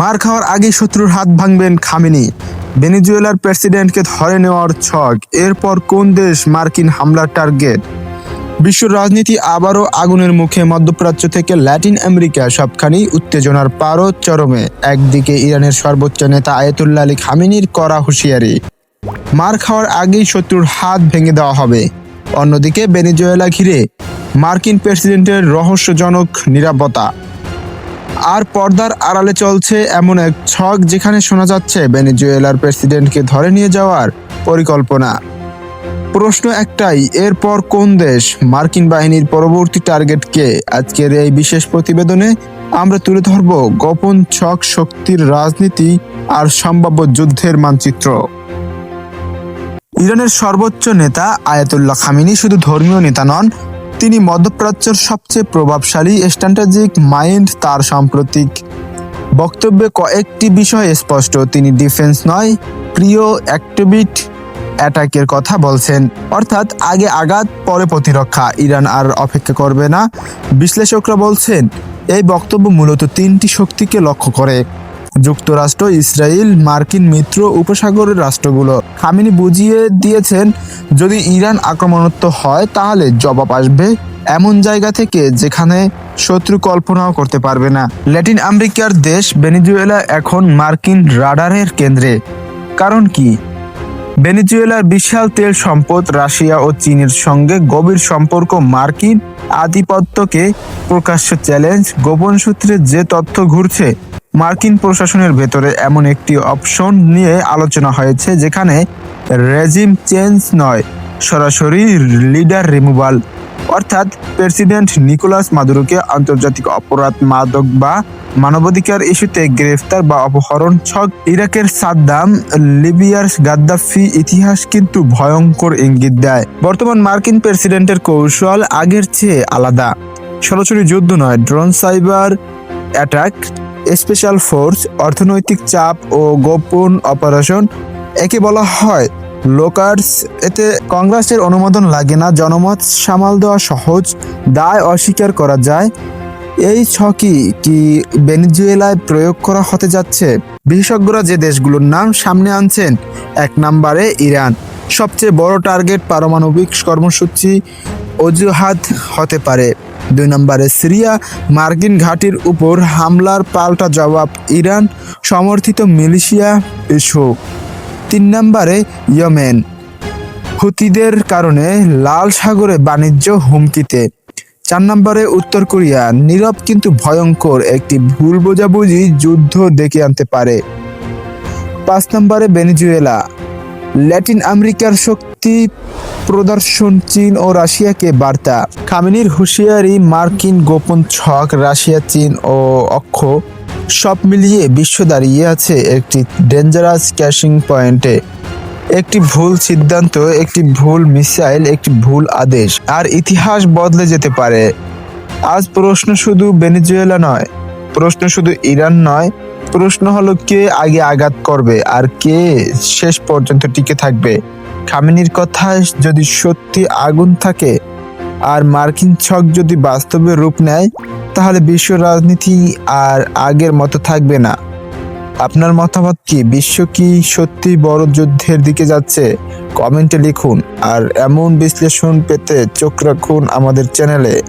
মার খাওয়ার আগেই শত্রুর হাত ভাঙবেন খামিনি। ভেনেজুয়েলার প্রেসিডেন্টকে ধরে নেওয়ার ছক। এরপর কোন দেশ মার্কিন হামলার টার্গেট? বিশ্ব রাজনীতি আবারও আগুনের মুখে। মধ্যপ্রাচ্য থেকে ল্যাটিন আমেরিকা সবখানি উত্তেজনার পারো চরমে। একদিকে ইরানের সর্বোচ্চ নেতা আয়াতুল্লাহ আলী খামিনির করা হুঁশিয়ারি। মার খাওয়ার আগেই শত্রুর হাত ভেঙে দেওয়া হবে। অন্যদিকে ভেনেজুয়েলা ঘিরে মার্কিন প্রেসিডেন্টের রহস্যজনক নিরাপত্তা। আর পর্দার আড়ালে চলছে এমন এক ছক যেখানে শোনা যাচ্ছে ভেনেজুয়েলার প্রেসিডেন্টকে ধরে নিয়ে যাওয়ার পরিকল্পনা। প্রশ্ন একটাই, এরপর কোন দেশ? মার্কিন বাহিনীর পরবর্তী টার্গেট কে? আজকের এই বিশেষ প্রতিবেদনে আমরা তুলে ধরব গোপন ছক শক্তির রাজনীতি আর সম্ভাব্য যুদ্ধের মানচিত্র। ইরানের সর্বোচ্চ নেতা আয়াতুল্লাহ খামিনি শুধু ধর্মীয় নেতা নন তিনি মধ্যপ্রাচ্যের সবচেয়ে প্রভাবশালী স্ট্র্যাটেজিক মাইন্ড তার সাম্প্রতিক বক্তব্যে কয়েকটি বিষয় স্পষ্ট। তিনি ডিফেন্স নয়, প্রিয় অ্যাক্টিভিট অ্যাটাকের কথা বলছেন। অর্থাৎ আগে আঘাত, পরে প্রতিরক্ষা। ইরান আর অপেক্ষা করবে না। বিশ্লেষকরা বলছেন, এই বক্তব্য মূলত তিনটি শক্তিকে লক্ষ্য করে। যুক্তরাষ্ট্র, ইসরায়েল, মার্কিন মিত্র উপসাগরের রাষ্ট্রগুলো। খামিনি বুঝিয়ে দিয়েছেন, যদি ইরান আক্রমণাত্মক হয়, তাহলে জবাব আসবে এমন জায়গা থেকে যেখানে শত্রু কল্পনাও করতে পারবে না। ল্যাটিন আমেরিকার দেশ ভেনিজুয়েলা এখন মার্কিন রাডারের কেন্দ্রে। কারণ কি? ভেনেজুয়েলার বিশাল তেল সম্পদ রাশিয়া ও চীনের সঙ্গে গভীর সম্পর্ক মার্কিন আধিপত্যকে প্রকাশ্য চ্যালেঞ্জ। গোপন সূত্রে যে তথ্য ঘুরছে মার্কিন প্রশাসনের ভেতরে এমন একটি অপশন নিয়ে আলোচনা হয়েছে, যেখানে রেজিম চেঞ্জ নয়, সরাসরি লিডার রিমুভাল। অর্থাৎ প্রেসিডেন্ট নিকোলাস মাদুরোকে আন্তর্জাতিক অপরাধ মাদক বা মানবাধিকার ইস্যুতে গ্রেফতার বা অপহরণ ছক ইরাকের সাদ্দাম, লিবিয়ার গাদ্দাফি ইতিহাস কিন্তু ভয়ঙ্কর ইঙ্গিত দেয়। বর্তমান মার্কিন প্রেসিডেন্টের কৌশল আগের চেয়ে আলাদা। সরাসরি যুদ্ধ নয়, drone cyber attack special force, অর্থনৈতিক চাপ ও গোপন অপারেশন, একে বলা হয় লোকার্স। এতে কংগ্রেসের অনুমোদন লাগে না, জনমত সামাল দেওয়া সহজ, দায় অস্বীকার করা যায়। এই ছকি কি ভেনেজুয়েলায় প্রয়োগ করা হতে যাচ্ছে? বিশেষজ্ঞরা যে দেশগুলোর নাম সামনে আনছেন, এক নম্বরে ইরান। সবচেয়ে বড় টার্গেট পারমাণবিক কর্মসূচি অজুহাত হতে পারে। দুই নম্বরে সিরিয়া, মার্কিন ঘাঁটির উপর হামলার পাল্টা জবাব ইরান, সমর্থিত মিলিশিয়া ইস্যু তিন নম্বরে ইয়েমেন, হুতিদের কারণে লাল সাগরে বাণিজ্য হুমকিতে। চার নম্বরে উত্তর কোরিয়া, নীরব কিন্তু ভয়ঙ্কর একটি ভুল বোঝাবুঝি যুদ্ধ ডেকে আনতে পারে। পাঁচ নম্বরে ভেনেজুয়েলা, ল্যাটিন আমেরিকার শক্তি প্রদর্শন চীন ও রাশিয়াকে বার্তা। খামিনির হুঁশিয়ারি, মার্কিন গোপন ছক, রাশিয়া, চীন ও অক্ষ সব মিলিয়ে বিশ্ব দাঁড়িয়ে আছে একটি ডেঞ্জারাস ক্যাশিং পয়েন্টে একটি ভুল সিদ্ধান্ত, একটি ভুল মিসাইল, একটি ভুল আদেশ। আর ইতিহাস বদলে যেতে পারে। আজ প্রশ্ন শুধু ভেনেজুয়েলা নয় প্রশ্ন শুধু ইরান নয়, প্রশ্ন হলো কে আগে আঘাত করবে আর কে শেষ পর্যন্ত টিকে থাকবে? খামেনির কথায় যদি সত্যি আগুন থাকে আর মার্কিন ছক যদি বাস্তবে রূপ নেয়, তাহলে বিশ্ব রাজনীতি আর আগের মতো থাকবে না। আপনার মতামত কি? বিশ্ব কি সত্যি বড় যুদ্ধের দিকে যাচ্ছে? কমেন্টে লিখুন। আর এমন বিশ্লেষণ পেতে চোখ রাখুন আমাদের চ্যানেলে।